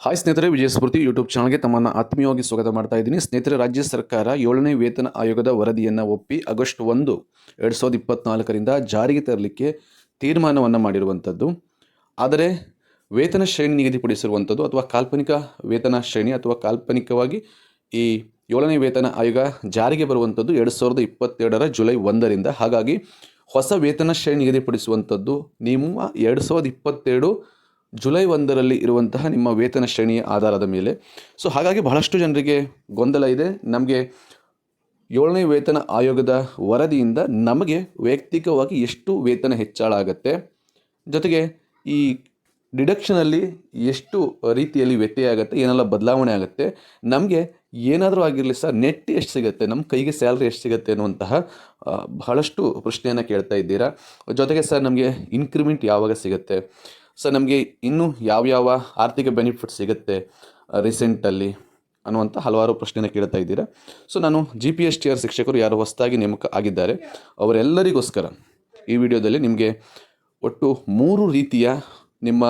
Hi ಸ್ನೇಹಿತರೆ, ವಿಜಯ ಸ್ಫೂರ್ತಿ YouTube ಚಾನಲ್ಗೆ ತಮ್ಮನ್ನ ಆತ್ಮೀಯವಾಗಿ ಸ್ವಾಗತ ಮಾಡ್ತಾ ಇದ್ದೀನಿ. ಸ್ನೇಹಿತರೆ, ರಾಜ್ಯ ಸರ್ಕಾರ ಏಳನೇ ವೇತನ ಆಯೋಗದ ವರದಿಯನ್ನು ಒಪ್ಪಿ ಆಗಸ್ಟ್ ಒಂದು, ಎರಡು ಸಾವಿರದ ಇಪ್ಪತ್ತ್ನಾಲ್ಕರಿಂದ ಜಾರಿಗೆ ತರಲಿಕ್ಕೆ ತೀರ್ಮಾನವನ್ನು ಮಾಡಿರುವಂಥದ್ದು. ಆದರೆ, ವೇತನ ಶ್ರೇಣಿ ನಿಗದಿಪಡಿಸಿರುವಂಥದ್ದು ಅಥವಾ ಕಾಲ್ಪನಿಕ ವೇತನ ಶ್ರೇಣಿ ಅಥವಾ ಕಾಲ್ಪನಿಕವಾಗಿ ಈ ಏಳನೇ ವೇತನ ಆಯೋಗ ಜಾರಿಗೆ ಬರುವಂಥದ್ದು ಎರಡು ಸಾವಿರದ ಇಪ್ಪತ್ತೆರಡರ ಜುಲೈ ಒಂದರಿಂದ. ಹಾಗಾಗಿ, ಹೊಸ ವೇತನ ಶ್ರೇಣಿ ನಿಗದಿಪಡಿಸುವಂಥದ್ದು ನಿಮ್ಮ ಎರಡು ಸಾವಿರದ ಇಪ್ಪತ್ತೆರಡು ಜುಲೈ ಒಂದರಲ್ಲಿ ಇರುವಂತಹ ನಿಮ್ಮ ವೇತನ ಶ್ರೇಣಿಯ ಆಧಾರದ ಮೇಲೆ. ಸೊ ಹಾಗಾಗಿ ಬಹಳಷ್ಟು ಜನರಿಗೆ ಗೊಂದಲ ಇದೆ. ನಮಗೆ ಏಳನೇ ವೇತನ ಆಯೋಗದ ವರದಿಯಿಂದ ನಮಗೆ ವೈಯಕ್ತಿಕವಾಗಿ ಎಷ್ಟು ವೇತನ ಹೆಚ್ಚಳ ಆಗುತ್ತೆ ಜೊತೆಗೆ ಈ ಡಿಡಕ್ಷನಲ್ಲಿ ಎಷ್ಟು ರೀತಿಯಲ್ಲಿ ವ್ಯತ್ಯಯ ಆಗುತ್ತೆ, ಏನೆಲ್ಲ ಬದಲಾವಣೆ ಆಗುತ್ತೆ, ನಮಗೆ ಏನಾದರೂ ಆಗಿರಲಿ ಸರ್, ನೆಟ್ ಎಷ್ಟು ಸಿಗುತ್ತೆ ನಮ್ಮ ಕೈಗೆ ಸ್ಯಾಲ್ರಿ ಎಷ್ಟು ಸಿಗುತ್ತೆ ಅನ್ನುವಂತಹ ಬಹಳಷ್ಟು ಪ್ರಶ್ನೆಯನ್ನು ಕೇಳ್ತಾ ಇದ್ದೀರಾ. ಜೊತೆಗೆ ಸರ್, ನಮಗೆ ಇನ್ಕ್ರಿಮೆಂಟ್ ಯಾವಾಗ ಸಿಗುತ್ತೆ ಸರ್ ನಮಗೆ ಇನ್ನೂ ಯಾವ್ಯಾವ ಆರ್ಥಿಕ ಬೆನಿಫಿಟ್ ಸಿಗುತ್ತೆ ರೀಸೆಂಟಲ್ಲಿ ಅನ್ನುವಂಥ ಹಲವಾರು ಪ್ರಶ್ನೆನ ಕೇಳ್ತಾ ಇದ್ದೀರಾ. ಸೊ ನಾನು G P S T R ಶಿಕ್ಷಕರು ಯಾರು ಹೊಸದಾಗಿ ನೇಮಕ ಆಗಿದ್ದಾರೆ, ಅವರೆಲ್ಲರಿಗೋಸ್ಕರ ಈ ವಿಡಿಯೋದಲ್ಲಿ ನಿಮಗೆ ಒಟ್ಟು ಮೂರು ರೀತಿಯ ನಿಮ್ಮ